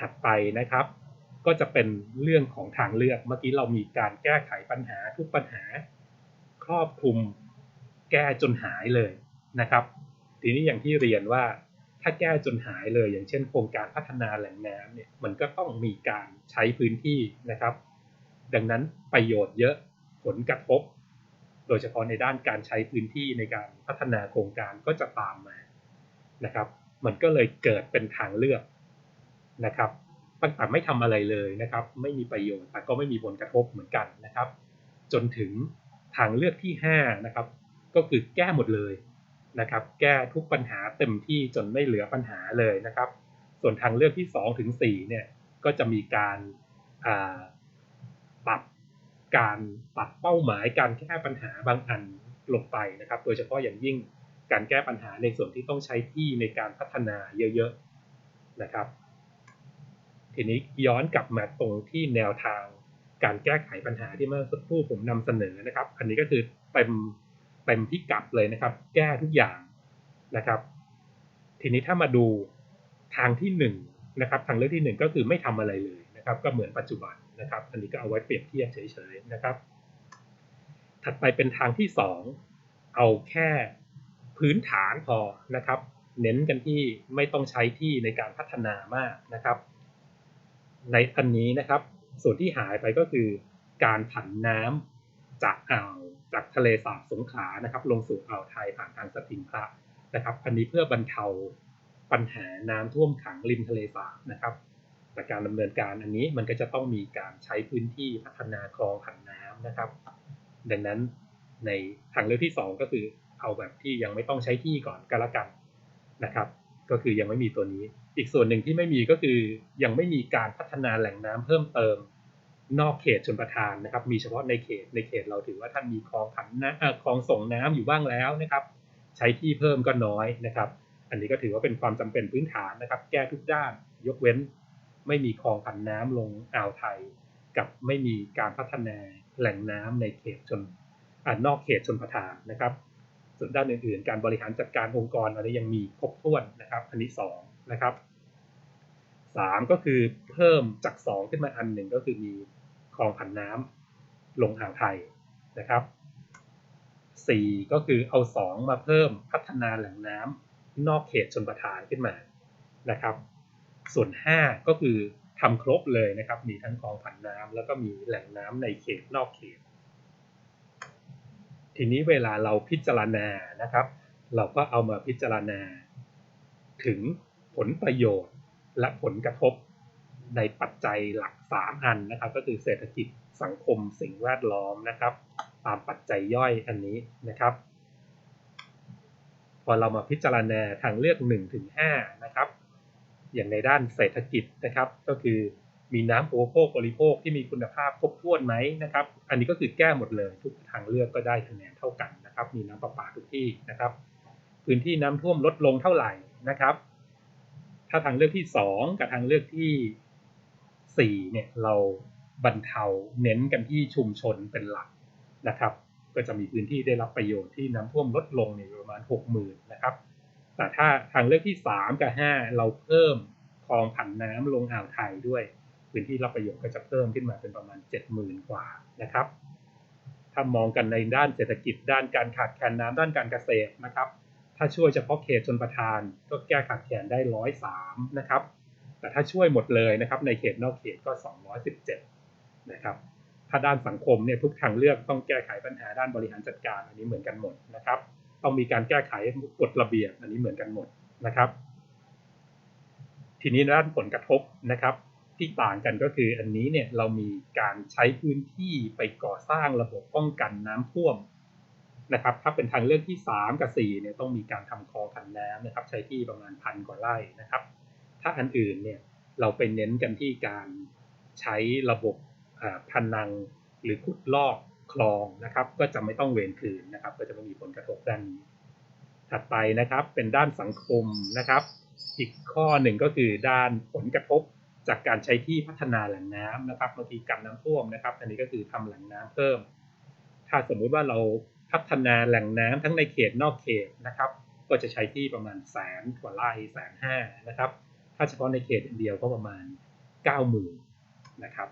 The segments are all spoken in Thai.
ถัดไปนะครับ ก็จะเป็นเรื่องของทางเลือก เมื่อกี้เรามีการแก้ไขปัญหาทุกปัญหา ครอบคลุมแก้จนหายเลยนะครับ ทีนี้อย่างที่เรียนว่าถ้าแก้จนหายเลย อย่างเช่น โครงการพัฒนาแหล่งน้ำเนี่ยมันก็ต้องมีการใช้พื้นที่นะครับ ดังนั้นประโยชน์เยอะผลกระทบ โดยเฉพาะในด้านการใช้พื้นที่ในการพัฒนาโครงการก็จะตามมานะครับ มันก็เลยเกิดเป็นทางเลือก นะครับตั้งแต่ไม่ทำอะไรเลยนะครับ ไม่มีประโยชน์แต่ก็ไม่มีผลกระทบเหมือนกันนะครับ จนถึงทางเลือกที่5นะครับก็คือแก้หมดเลยนะครับ แก้ทุกปัญหาเต็มที่จนไม่เหลือปัญหาเลยนะครับ ส่วนทางเลือกที่2ถึง4เนี่ยก็จะมีการปรับการปรับเป้าหมายการแก้ปัญหาบางอันลงไปนะครับ โดยเฉพาะอย่างยิ่งการแก้ปัญหาในส่วนที่ต้องใช้ที่ในการพัฒนาเยอะๆนะครับ ทีนี้ย้อนกลับมาตรงที่แนวทางการแก้ไขปัญหาที่เมื่อสักครู่ผมนำเสนอนะครับ อันนี้ก็คือเต็มเต็มพิกัดเลยนะครับ แก้ทุกอย่างนะครับ ทีนี้ถ้ามาดูทางที่1นนะครับทางเลือกที่ 1 ก็คือไม่ทำอะไรเลยนะครับ ก็เหมือนปัจจุบันนะครับ อันนี้ก็เอาไว้เปรียบเทียบเฉยๆนะครับ ถัดไปเป็นทางที่ 2 เอาแค่พื้นฐานพอนะครับ เน้นกันที่ไม่ต้องใช้ที่ในการพัฒนามากนะครับ ในอันนี้นะครับ ส่วนที่หายไปก็คือ การผันน้ำจากอ่าวจากทะเลสาบสงขลานะครับ ลงสู่อ่าวไทยผ่านทางสติงพระนะครับ อันนี้เพื่อบรรเทาปัญหาน้ำท่วมขังริมทะเลสาบนะครับ แต่การดำเนินการอันนี้มันก็จะต้องมีการใช้พื้นที่พัฒนาคลองผันน้ำนะครับ ดังนั้นในทางเลือกที่ 2 ก็คือเอาแบบที่ยังไม่ต้องใช้ที่ก่อนก็แล้วกันนะครับ ก็คือยังไม่มีตัวนี้ อีกส่วนหนึ่งที่ไม่มีก็คือยังไม่มีการพัฒนาแหล่งน้ำเพิ่มเติม นอกเขตชนประทานนะครับ มีเฉพาะในเขตในเขตเราถือว่าท่านมีคลองผันน้ำคลองส่งน้ำอยู่บ้างแล้วนะครับ ใช้ที่เพิ่มก็น้อยนะครับ อันนี้ก็ถือว่าเป็นความจำเป็นพื้นฐานนะครับ แก้ทุกด้าน ยกเว้น ไม่มีคลองผันน้ำลงอ่าวไทย กับไม่มีการพัฒนาแหล่งน้ำในเขตชนอนอกเขตชนประทานนะครับส่วนด้านอื่นๆ การบริหารจัดการองค์กรอะไรยังมีครบถ้วนนะครับ อันนี้2นะครับ 3ก็คือเพิ่มจาก2ขึ้นมาอันหนึ่งก็คือมีคลองผันน้ำลงอ่าวไทยนะครับ4ก็คือเอา2มาเพิ่มพัฒนาแหล่งน้ำนอกเขตชนประทานขึ้นมานะครับ ส่วน5ก็คือทำครบเลยนะครับ มีทั้งคลองผันน้ำแล้วก็มีแหล่งน้ำในเขตนอกเขต ทีนี้เวลาเราพิจารณานะครับ เราก็เอามาพิจารณา ถึงผลประโยชน์ และผลกระทบในปัจจัยหลัก 3 อันนะครับ ก็คือเศรษฐกิจสังคมสิ่งแวดล้อมนะครับ ตามปัจจัยย่อยอันนี้นะครับ พอเรามาพิจารณาทางเลือก1-5นะครับ อย่างในด้านเศรษฐกิจนะครับ ก็คือมีน้ำอุปโภคบริโภคที่มีคุณภาพครบถ้วนไหมนะครับ อันนี้ก็คือแก้หมดเลย ทุกทางเลือกก็ได้คะแนนเท่ากันนะครับ มีน้ำประปาทุกที่นะครับ พื้นที่น้ำท่วมลดลงเท่าไหร่นะครับ ถ้าทางเลือกที่2กับทางเลือกที่4เนี่ยเราบรรเทาเน้นกันที่ชุมชนเป็นหลักนะครับ ก็จะมีพื้นที่ได้รับประโยชน์ที่น้ำท่วมลดลงในประมาณ 60,000นะครับ แต่ถ้าทางเลือกที่ 3 กับ 5 เราเพิ่มคลองผันน้ำลงอ่าวไทยด้วย พื้นที่รับประโยชน์ก็จะเพิ่มขึ้นมาเป็นประมาณ 70,000 กว่านะครับ ถ้ามองกันในด้านเศรษฐกิจด้านการขาดแคลนน้ำด้านการเกษตรนะครับ ถ้าช่วยเฉพาะเขตชนประทานก็แก้ขาดแคลนได้ร้อยสามนะครับ แต่ถ้าช่วยหมดเลยนะครับในเขตนอกเขตก็217นะครับ ถ้าด้านสังคมเนี่ยทุกทางเลือกต้องแก้ไขปัญหาด้านบริหารจัดการอันนี้เหมือนกันหมดนะครับ ต้องมีการแก้ไขกฎระเบียบอันนี้เหมือนกันหมดนะครับ ทีนี้ด้านผลกระทบนะครับที่ต่างกันก็คืออันนี้เนี่ยเรามีการใช้พื้นที่ไปก่อสร้างระบบป้องกันน้ำท่วม นะครับถ้าเป็นทางเลือกที่ 3 กับ 4เนี่ยต้องมีการทำคลองผันน้ำนะครับ ใช้ที่ประมาณพันกว่าไร่นะครับ ถ้าอันอื่นเนี่ยเราไปเน้นกันที่การใช้ระบบพันนังหรือขุดลอกคลองนะครับ ก็จะไม่ต้องเวรคืนนะครับ ก็จะไม่มีผลกระทบด้านนี้ ถัดไปนะครับเป็นด้านสังคมนะครับ อีกข้อหนึ่งก็คือด้านผลกระทบจากการใช้ที่พัฒนาแหล่งน้ำนะครับบางทีกันน้ำท่วมนะครับ อันนี้ก็คือทำแหล่งน้ำเพิ่ม ถ้าสมมุติว่าเรา พัฒนาแหล่งน้ำทั้งในเขตนอกเขตนะครับ ก็จะใช้ที่ประมาณแสนกว่าไร่แสนห้านะครับ ถ้าเฉพาะในเขตเดียวก็ประมาณ 90,000นะครับ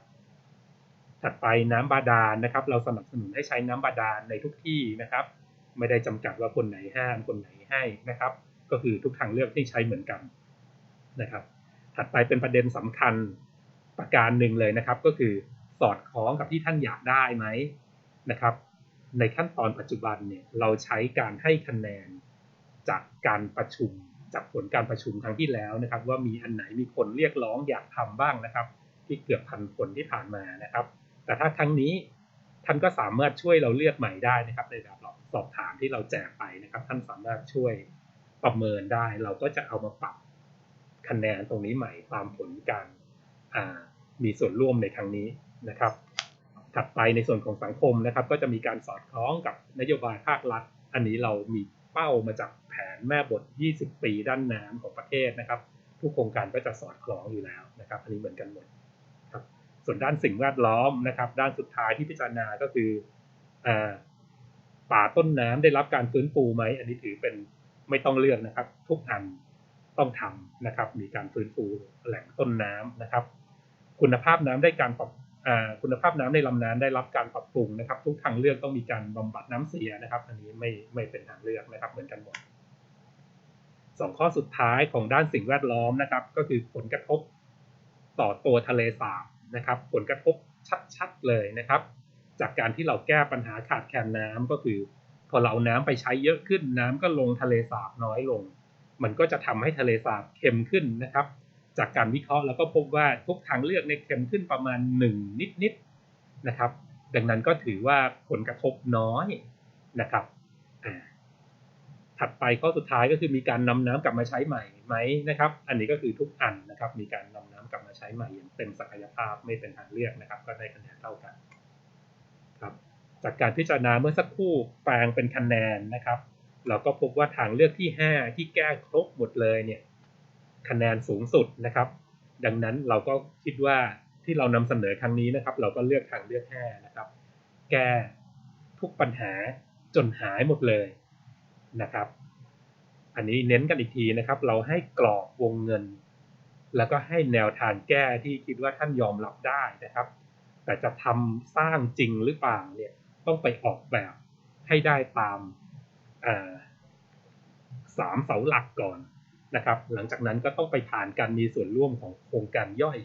ถัดไปน้ำบาดาลนะครับ เราสนับสนุนให้ใช้น้ำบาดาลในทุกที่นะครับ ไม่ได้จำกัดว่าคนไหนห้ามคนไหนให้นะครับ ก็คือทุกทางเลือกที่ใช้เหมือนกันนะครับ ถัดไปเป็นประเด็นสำคัญประการหนึ่งเลยนะครับ ก็คือสอดคล้องกับที่ท่านอยากได้ไหมนะครับ ในขั้นตอนปัจจุบันเนี่ยเราใช้การให้คะแนนจากการประชุมจากผลการประชุมครั้งที่แล้วนะครับ ว่ามีอันไหนมีคนเรียกร้องอยากทำบ้างนะครับ ที่เกือบพันคนที่ผ่านมานะครับ แต่ถ้าครั้งนี้ท่านก็สามารถช่วยเราเลือกใหม่ได้นะครับ ในแบบสอบถามที่เราแจกไปนะครับ ท่านสามารถช่วยประเมินได้ เราก็จะเอามาปรับคะแนนตรงนี้ใหม่ตามผลการมีส่วนร่วมในครั้งนี้นะครับ ถัดไปในส่วนของสังคมนะครับ ก็จะมีการสอดคล้องกับนโยบายภาครัฐ อันนี้เรามีเป้ามาจากแผนแม่บท 20 ปีด้านน้ำของประเทศนะครับ ทุกโครงการก็จะสอดคล้องอยู่แล้วนะครับ อันนี้เหมือนกันหมดครับส่วนด้านสิ่งแวดล้อมนะครับ ด้านสุดท้ายที่พิจารณาก็คือป่าต้นน้ำได้รับการฟื้นฟูไหม อันนี้ถือเป็นไม่ต้องเลือกนะครับ ทุกอันต้องทำนะครับ มีการฟื้นฟูแหล่งต้นน้ำนะครับ คุณภาพน้ำได้การปรับ คุณภาพน้ำในลำน้ำได้รับการปรับปรุงนะครับ ทุกทางเลือกต้องมีการบำบัดน้ำเสียนะครับ อันนี้ไม่ไม่เป็นทางเลือกนะครับ เหมือนกันหมดสองข้อสุดท้ายของด้านสิ่งแวดล้อมนะครับ ก็คือผลกระทบต่อตัวทะเลสาบนะครับ ผลกระทบชัดๆเลยนะครับ จากการที่เราแก้ปัญหาขาดแคลนน้ำก็คือ พอเราน้ำไปใช้เยอะขึ้นน้ำก็ลงทะเลสาบน้อยลง มันก็จะทำให้ทะเลสาบเค็มขึ้นนะครับ จากการวิเคราะห์แล้วก็พบว่าทุกทางเลือกในเค็มขึ้นประมาณ 1 นิดๆนะครับ ดังนั้นก็ถือว่าผลกระทบน้อยนะครับถัดไปข้อสุดท้ายก็คือมีการนำน้ำกลับมาใช้ใหม่ไหมนะครับ อันนี้ก็คือทุกอันนะครับ มีการนำน้ำกลับมาใช้ใหม่อย่างเต็มศักยภาพไม่เป็นทางเลือกนะครับ ก็ได้คะแนนเท่ากันครับ จากการพิจารณาเมื่อสักครู่แปลงเป็นคะแนนนะครับ เราก็พบว่าทางเลือกที่ 5 ที่แก้ครบหมดเลยเนี่ย คะแนนสูงสุดนะครับ ดังนั้นเราก็คิดว่าที่เรานำเสนอครั้งนี้นะครับ เราก็เลือกทางเลือก5นะครับ แก้ทุกปัญหาจนหายหมดเลยนะครับ อันนี้เน้นกันอีกทีนะครับ เราให้กรอบวงเงิน แล้วก็ให้แนวทางแก้ที่คิดว่าท่านยอมรับได้นะครับ แต่จะทำสร้างจริงหรือเปล่าเนี่ยต้องไปออกแบบให้ได้ตามสามเสาหลักก่อน นะครับ หลังจากนั้นก็ต้องไปผ่านการมีส่วนร่วมของโครงการย่อย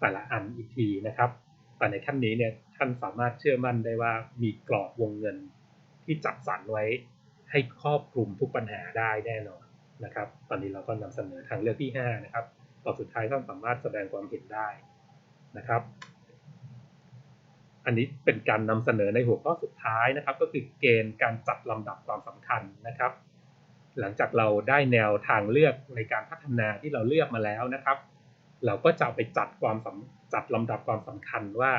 แต่ละอันอีกทีนะครับ แต่ในขั้นนี้เนี่ยท่านสามารถเชื่อมั่นได้ว่ามีกรอบวงเงินที่จัดสรรไว้ให้ครอบคลุมทุกปัญหาได้แน่นอนนะครับ ตอนนี้เราก็นำเสนอทางเลือกที่ 5 นะครับ ต่อสุดท้ายท่านสามารถแสดงความเห็นได้นะครับ อันนี้เป็นการนำเสนอในหัวข้อสุดท้ายนะครับ ก็คือเกณฑ์การจัดลำดับความสำคัญนะครับ หลังจากเราได้แนวทางเลือกในการพัฒนาที่เราเลือกมาแล้วนะครับ เราก็จะไปจัดความจัดลำดับความสำคัญว่า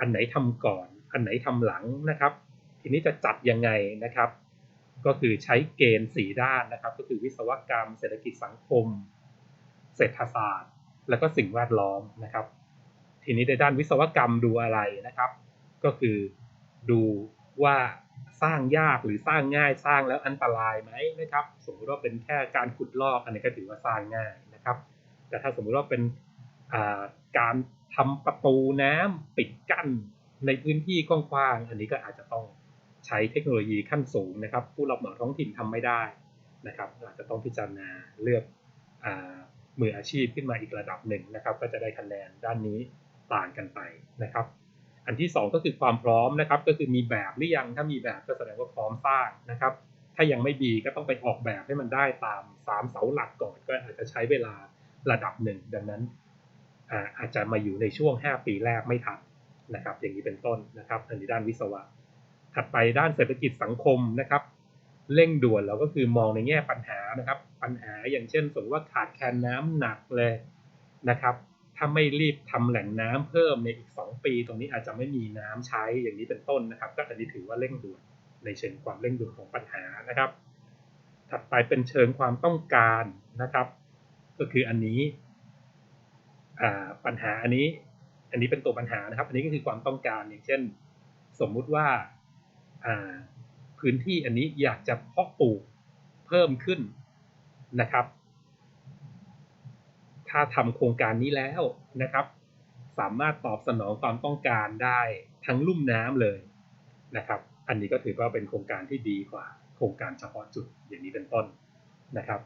อันไหนทำก่อน อันไหนทำหลังนะครับ ทีนี้จะจัดยังไงนะครับ ก็คือใช้เกณฑ์4ด้านนะครับ ก็คือวิศวกรรม เศรษฐกิจสังคม เศรษฐศาสตร์ แล้วก็สิ่งแวดล้อมนะครับ ทีนี้ในด้านวิศวกรรมดูอะไรนะครับ ก็คือดูว่า สร้างยากหรือสร้างง่ายสร้างแล้วอันตรายไหมนะครับ สมมติว่าเป็นแค่การขุดลอกอันนี้ก็ถือว่าสร้างง่ายนะครับ แต่ถ้าสมมติว่าเป็นการทำประตูน้ำปิดกั้นในพื้นที่กว้างๆอันนี้ก็อาจจะต้องใช้เทคโนโลยีขั้นสูงนะครับ ผู้รับเหมาท้องถิ่นทำไม่ได้นะครับ อาจจะต้องพิจารณาเลือกอมืออาชีพขึ้นมาอีกระดับหนึ่งนะครับ ก็จะได้คะแนนด้านนี้ต่างกันไปนะครับ อันที่ 2 ก็คือความพร้อมนะครับก็คือมีแบบหรือยังถ้ามีแบบก็แสดงว่าพร้อมสร้างนะครับถ้ายังไม่มีก็ต้องไปออกแบบให้มันได้ตาม 3 เสาหลักก่อนก็อาจจะใช้เวลาระดับหนึ่งดังนั้นอาจจะมาอยู่ในช่วง 5 ปีแรกไม่ทันนะครับอย่างนี้เป็นต้นนะครับอันนี้ด้านวิศวะ ถัดไปด้านเศรษฐกิจสังคมนะครับเร่งด่วนเราก็คือมองในแง่ปัญหานะครับ ปัญหาอย่างเช่นสมมติว่าขาดแคลนน้ำหนักเลยนะครับ ถ้าไม่รีบทำแหล่งน้ำเพิ่มในอีก 2 ปี ตรงนี้อาจจะไม่มีน้ำใช้อย่างนี้เป็นต้นนะครับ ก็อันนี้ถือว่าเร่งด่วนในเชิงความเร่งด่วนของปัญหานะครับ ถัดไปเป็นเชิงความต้องการนะครับ ก็คืออันนี้ปัญหาอันนี้ อันนี้เป็นตัวปัญหานะครับ อันนี้ก็คือความต้องการอย่างเช่น สมมุติว่าพื้นที่อันนี้อยากจะเพาะปลูกเพิ่มขึ้นนะครับ ถ้าทำโครงการนี้แล้วนะครับ สามารถตอบสนองความต้องการได้ทั้งลุ่มน้ำเลยนะครับ อันนี้ก็ถือว่าเป็นโครงการที่ดีกว่า โครงการเฉพาะจุดอย่างนี้เป็นต้นนะครับ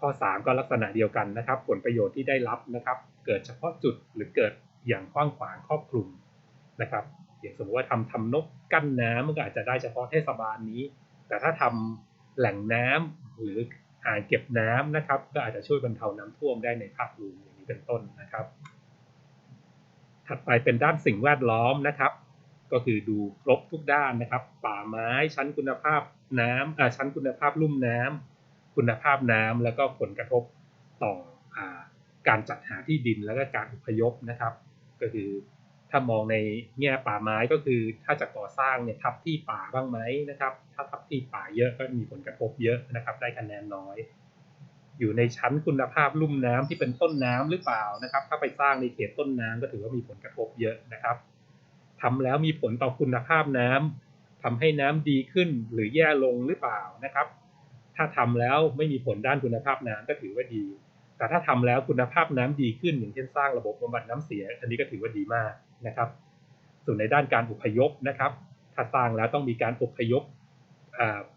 ข้อ 3 ก็ลักษณะเดียวกันนะครับ ผลประโยชน์ที่ได้รับนะครับ เกิดเฉพาะจุดหรือเกิดอย่างกว้างขวางครอบคลุมนะครับ อย่างสมมติว่าทำทำนกกั้นน้ำมันก็อาจจะได้เฉพาะเทศบาลนี้ แต่ถ้าทำแหล่งน้ำหรือ อ่างเก็บน้ำนะครับ ก็อาจจะช่วยบรรเทาน้ำท่วมได้ในภาพรวมอย่างนี้เป็นต้นนะครับ ถัดไปเป็นด้านสิ่งแวดล้อมนะครับ ก็คือดูครบทุกด้านนะครับ ป่าไม้ชั้นคุณภาพน้ำอ่าชั้นคุณภาพลุ่มน้ำคุณภาพน้ำแล้วก็ผลกระทบต่ออการจัดหาที่ดินแล้วก็การอพยพนะครับ ก็คือ ถ้ามองในแง่ป่าไม้ก็คือถ้าจะก่อสร้างเนี่ยทับที่ป่าบ้างไหมนะครับ ถ้าทับที่ป่าเยอะก็มีผลกระทบเยอะนะครับ ได้คะแนนน้อย อยู่ในชั้นคุณภาพลุ่มน้ำที่เป็นต้นน้ำหรือเปล่านะครับ ถ้าไปสร้างในเขตต้นน้ำก็ถือว่ามีผลกระทบเยอะนะครับทำแล้วมีผลต่อคุณภาพน้ำทำให้น้ำดีขึ้นหรือแย่ลงหรือเปล่านะครับ ถ้าทำแล้วไม่มีผลด้านคุณภาพน้ำก็ถือว่าดี แต่ถ้าทำแล้วคุณภาพน้ำดีขึ้น อย่างเช่นสร้างระบบบำบัดน้ำเสีย อันนี้ก็ถือว่าดีมากนะครับ ส่วนในด้านการอพยพนะครับ ถ้าสร้างแล้วต้องมีการอพยพ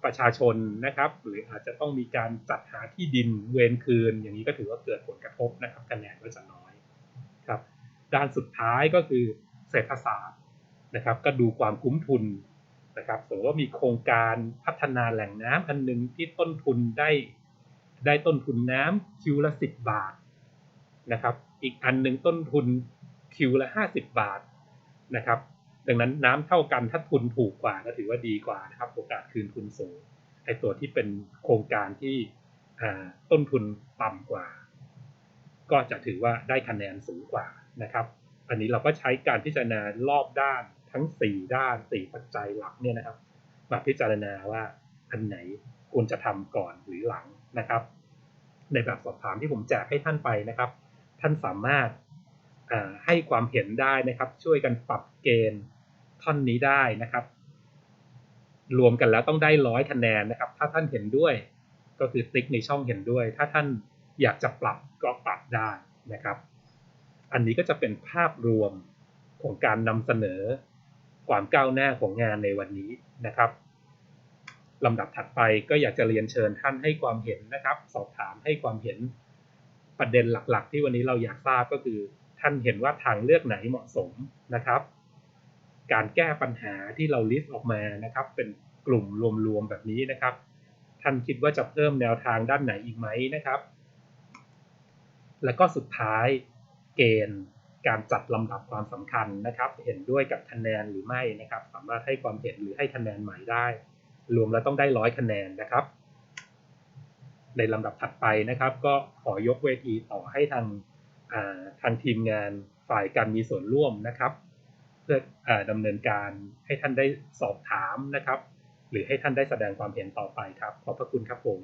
ประชาชนนะครับ หรืออาจจะต้องมีการจัดหาที่ดินเวรคืน อย่างนี้ก็ถือว่าเกิดผลกระทบนะครับคะแนนก็จะน้อยครับด้านสุดท้ายก็คือเศรษฐศาสตร์นะครับ ก็ดูความคุ้มทุนนะครับสมมติว่ามีโครงการพัฒนาแหล่งน้ำอันหนึ่งที่ต้นทุนได้ ได้ต้นทุนน้ำคิวละสิบบาทนะครับ อีกอันหนึ่งต้นทุนคิวละห้าสิบบาทนะครับ ดังนั้นน้ำเท่ากันถ้าทุนถูกกว่าก็ถือว่าดีกว่านะครับ โอกาสคืนทุนสูงไอตัวที่เป็นโครงการที่ต้นทุนต่ำกว่า ก็จะถือว่าได้คะแนนสูงกว่านะครับ อันนี้เราก็ใช้การพิจารณารอบด้านทั้ง 4 ด้าน 4 ปัจจัยหลักเนี่ยนะครับ มาพิจารณาว่าอันไหนควรจะทำก่อนหรือหลัง นะครับ ในแบบสอบถามที่ผมแจกให้ท่านไปนะครับ ท่านสามารถให้ความเห็นได้นะครับ ช่วยกันปรับเกณฑ์ท่อนนี้ได้นะครับ รวมกันแล้วต้องได้ร้อยคะแนนนะครับ ถ้าท่านเห็นด้วย ก็คือติ๊กในช่องเห็นด้วย ถ้าท่านอยากจะปรับก็ปรับได้นะครับ อันนี้ก็จะเป็นภาพรวมของการนำเสนอความก้าวหน้าของงานในวันนี้นะครับ ลำดับถัดไปก็อยากจะเรียนเชิญท่านให้ความเห็นนะครับ สอบถามให้ความเห็นประเด็นหลักๆ ที่วันนี้เราอยากทราบก็คือ ท่านเห็นว่าทางเลือกไหนเหมาะสมนะครับ การแก้ปัญหาที่เราลิสต์ออกมานะครับ เป็นกลุ่มรวมๆแบบนี้นะครับ ท่านคิดว่าจะเพิ่มแนวทางด้านไหนอีกไหมนะครับ แล้วก็สุดท้ายเกณฑ์การจัดลำดับความสำคัญนะครับ เห็นด้วยกับคะแนนหรือไม่นะครับ สามารถให้ความเห็นหรือให้คะแนนใหม่ได้ รวมแล้วต้องได้ร้อยคะแนนนะครับ ในลำดับถัดไปนะครับ ก็ขอยกเวทีต่อให้ทางทางทีมงานฝ่ายการมีส่วนร่วมนะครับ เพื่ออดำเนินการให้ท่านได้สอบถามนะครับ หรือให้ท่านได้แสดงความเห็นต่อไปครับ ขอบพระคุณครับผม